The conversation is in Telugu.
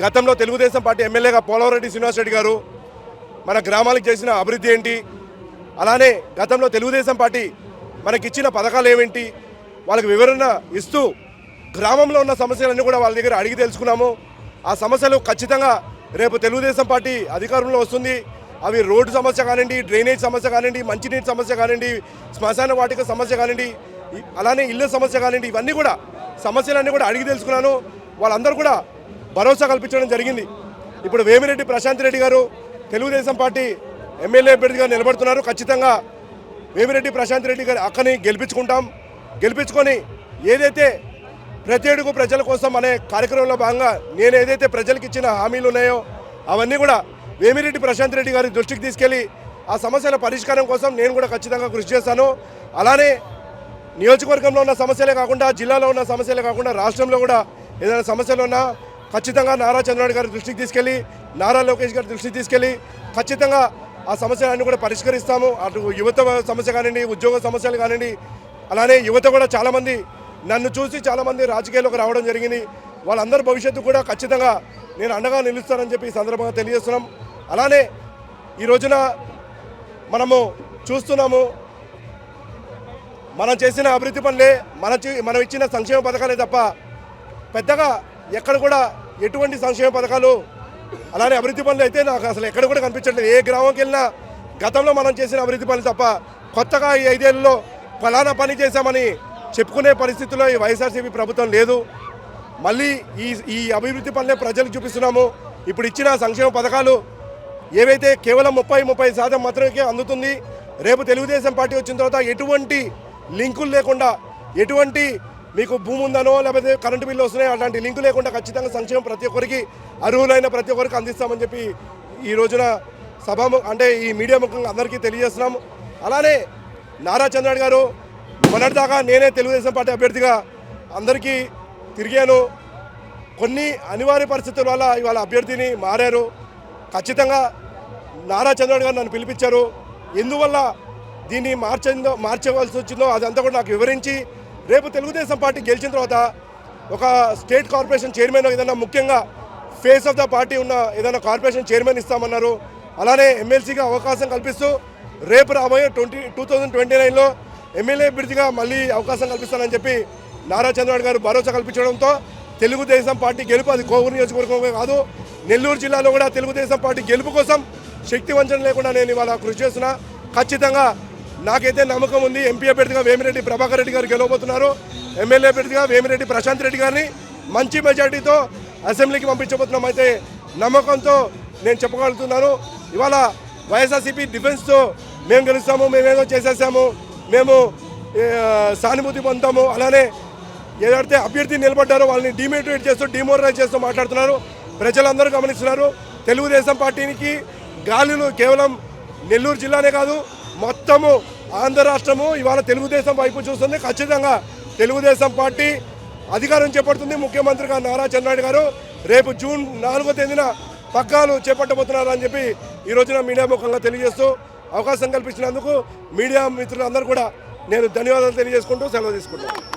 గతంలో తెలుగుదేశం పార్టీ ఎమ్మెల్యేగా పోలవరెడ్డి శ్రీనివాసరెడ్డి గారు మన గ్రామాలకు చేసిన అభివృద్ధి ఏంటి? అలానే గతంలో తెలుగుదేశం పార్టీ మనకిచ్చిన పథకాలు ఏమేంటి వాళ్ళకి వివరణ ఇస్తూ గ్రామంలో ఉన్న సమస్యలన్నీ కూడా వాళ్ళ దగ్గర అడిగి తెలుసుకున్నాము. ఆ సమస్యలు ఖచ్చితంగా రేపు తెలుగుదేశం పార్టీ అధికారంలో వస్తుంది. అవి రోడ్డు సమస్య కానివ్వండి డ్రైనేజ్ సమస్య కానివ్వండి మంచినీటి సమస్య కానివ్వండి శ్మశాన వాటిక సమస్య కానివ్వండి అలానే ఇళ్ళ సమస్య కానివ్వండి ఇవన్నీ కూడా సమస్యలన్నీ కూడా అడిగి తెలుసుకున్నాను. వాళ్ళందరూ కూడా భరోసా కల్పించడం జరిగింది. ఇప్పుడు వేమిరెడ్డి ప్రశాంత్ రెడ్డి గారు తెలుగుదేశం పార్టీ ఎమ్మెల్యే అభ్యర్థిగా నిలబడుతున్నారు. ఖచ్చితంగా వేమిరెడ్డి ప్రశాంత్ రెడ్డి గారి అక్కని గెలిపించుకుంటాం. గెలిపించుకొని ఏదైతే ప్రతి ఏడుగు ప్రజల కోసం అనే కార్యక్రమంలో భాగంగా నేను ఏదైతే ప్రజలకు ఇచ్చిన హామీలు ఉన్నాయో అవన్నీ కూడా వేమిరెడ్డి ప్రశాంత్ రెడ్డి గారి దృష్టికి తీసుకెళ్ళి ఆ సమస్యల పరిష్కారం కోసం నేను కూడా ఖచ్చితంగా కృషి చేస్తాను. అలానే నియోజకవర్గంలో ఉన్న సమస్యలే కాకుండా జిల్లాలో ఉన్న సమస్యలే కాకుండా రాష్ట్రంలో కూడా ఏదైనా సమస్యలు ఉన్నా ఖచ్చితంగా నారా చంద్రబాబు గారి దృష్టికి తీసుకెళ్ళి నారా లోకేష్ గారి దృష్టికి తీసుకెళ్ళి ఖచ్చితంగా ఆ సమస్యలన్నీ కూడా పరిష్కరిస్తాము. అటు యువత సమస్య కానివ్వండి ఉద్యోగ సమస్యలు కానివ్వండి అలానే యువత కూడా చాలామంది నన్ను చూసి చాలామంది రాజకీయాల్లోకి రావడం జరిగింది. వాళ్ళందరి భవిష్యత్తు కూడా ఖచ్చితంగా నేను అండగా నిలుస్తానని చెప్పి ఈ సందర్భంగా తెలియజేస్తున్నాం. అలానే ఈ రోజున మనము చూస్తున్నాము మనం చేసిన అభివృద్ధి పనులే మన మనం ఇచ్చిన సంక్షేమ పథకాలే తప్ప పెద్దగా ఎక్కడ కూడా ఎటువంటి సంక్షేమ పథకాలు అలానే అభివృద్ధి పనులు అయితే నాకు అసలు ఎక్కడ కూడా కనిపించట్లేదు. ఏ గ్రామంకి వెళ్ళినా గతంలో మనం చేసిన అభివృద్ధి పనులు తప్ప కొత్తగా ఈ ఐదేళ్ళలో ఫలానా పని చేశామని చెప్పుకునే పరిస్థితిలో ఈ వైఎస్ఆర్సీపీ ప్రభుత్వం లేదు. మళ్ళీ ఈ ఈ అభివృద్ధి పనులే ప్రజలకు చూపిస్తున్నాము. ఇప్పుడు ఇచ్చిన సంక్షేమ పథకాలు ఏవైతే కేవలం ముప్పై ముప్పై శాతం మాత్రమే అందుతుంది రేపు తెలుగుదేశం పార్టీ వచ్చిన తర్వాత ఎటువంటి లింకులు లేకుండా ఎటువంటి మీకు భూమి ఉందనో లేకపోతే కరెంటు బిల్లు వస్తున్నాయి అలాంటి లింకు లేకుండా ఖచ్చితంగా సంక్షేమం ప్రతి ఒక్కరికి అర్హులైన ప్రతి ఒక్కరికి అందిస్తామని చెప్పి ఈ రోజున సభ అంటే ఈ మీడియా ముఖంగా అందరికీ తెలియజేస్తున్నాం. అలానే నారా చంద్రబాబు గారు మొన్నటిదాకా నేనే తెలుగుదేశం పార్టీ అభ్యర్థిగా అందరికీ తిరిగాను. కొన్ని అనివార్య పరిస్థితుల వల్ల ఇవాళ అభ్యర్థిని మారారు. ఖచ్చితంగా నారా చంద్రబాబు గారు నన్ను పిలిపించారు. ఎందువల్ల దీన్ని మార్చిందో మార్చవలసి వచ్చిందో అదంతా కూడా నాకు వివరించి రేపు తెలుగుదేశం పార్టీ గెలిచిన తర్వాత ఒక స్టేట్ కార్పొరేషన్ చైర్మన్ ఏదైనా ముఖ్యంగా ఫేస్ ఆఫ్ ద పార్టీ ఉన్న ఏదైనా కార్పొరేషన్ చైర్మన్ ఇస్తామన్నారు. అలానే ఎమ్మెల్సీగా అవకాశం కల్పిస్తూ రేపు రాబోయే ట్వంటీ టూ థౌజండ్ ట్వంటీ నైన్లో ఎమ్మెల్యే అభ్యర్థిగా మళ్ళీ అవకాశం కల్పిస్తానని చెప్పి నారా చంద్రబాబు గారు భరోసా కల్పించడంతో తెలుగుదేశం పార్టీ గెలుపు అది కోవూరు నియోజకవర్గమే కాదు నెల్లూరు జిల్లాలో కూడా తెలుగుదేశం పార్టీ గెలుపు కోసం శక్తి వంచన లేకుండా నేను ఇవాళ కృషి చేస్తున్నా. ఖచ్చితంగా నాకైతే నమ్మకం ఉంది. ఎంపీ అభ్యర్థిగా వేమిరెడ్డి ప్రభాకర్ రెడ్డి గారు గెలవబోతున్నారు. ఎమ్మెల్యే అభ్యర్థిగా వేమిరెడ్డి ప్రశాంత్ రెడ్డి గారిని మంచి మెజార్టీతో అసెంబ్లీకి పంపించబోతున్నాం. అయితే నమ్మకంతో నేను చెప్పగలుగుతున్నాను. ఇవాళ వైఎస్ఆర్సీపీ డిఫెన్స్తో మేము గెలుస్తాము మేమేదో చేసేసాము మేము సానుభూతి పొందుతాము. అలానే ఏదైతే అభ్యర్థి నిలబడ్డారో వాళ్ళని డిమోటివేట్ చేస్తూ డిమోరలైజ్ చేస్తూ మాట్లాడుతున్నారు. ప్రజలందరూ గమనిస్తున్నారు. తెలుగుదేశం పార్టీకి గాలిలో కేవలం నెల్లూరు జిల్లానే కాదు మొత్తము ఆంధ్ర రాష్ట్రము ఇవాళ తెలుగుదేశం వైపు చూస్తుంది. ఖచ్చితంగా తెలుగుదేశం పార్టీ అధికారం చేపడుతుంది. ముఖ్యమంత్రిగా నారా చంద్రబాబు గారు రేపు జూన్ నాలుగో తేదీన పగ్గాలు చేపట్టబోతున్నారు అని చెప్పి ఈ రోజున మీడియా ముఖంగా తెలియజేస్తూ అవకాశం కల్పించినందుకు మీడియా మిత్రులందరూ కూడా నేను ధన్యవాదాలు తెలియజేసుకుంటూ సెలవు తీసుకుంటాను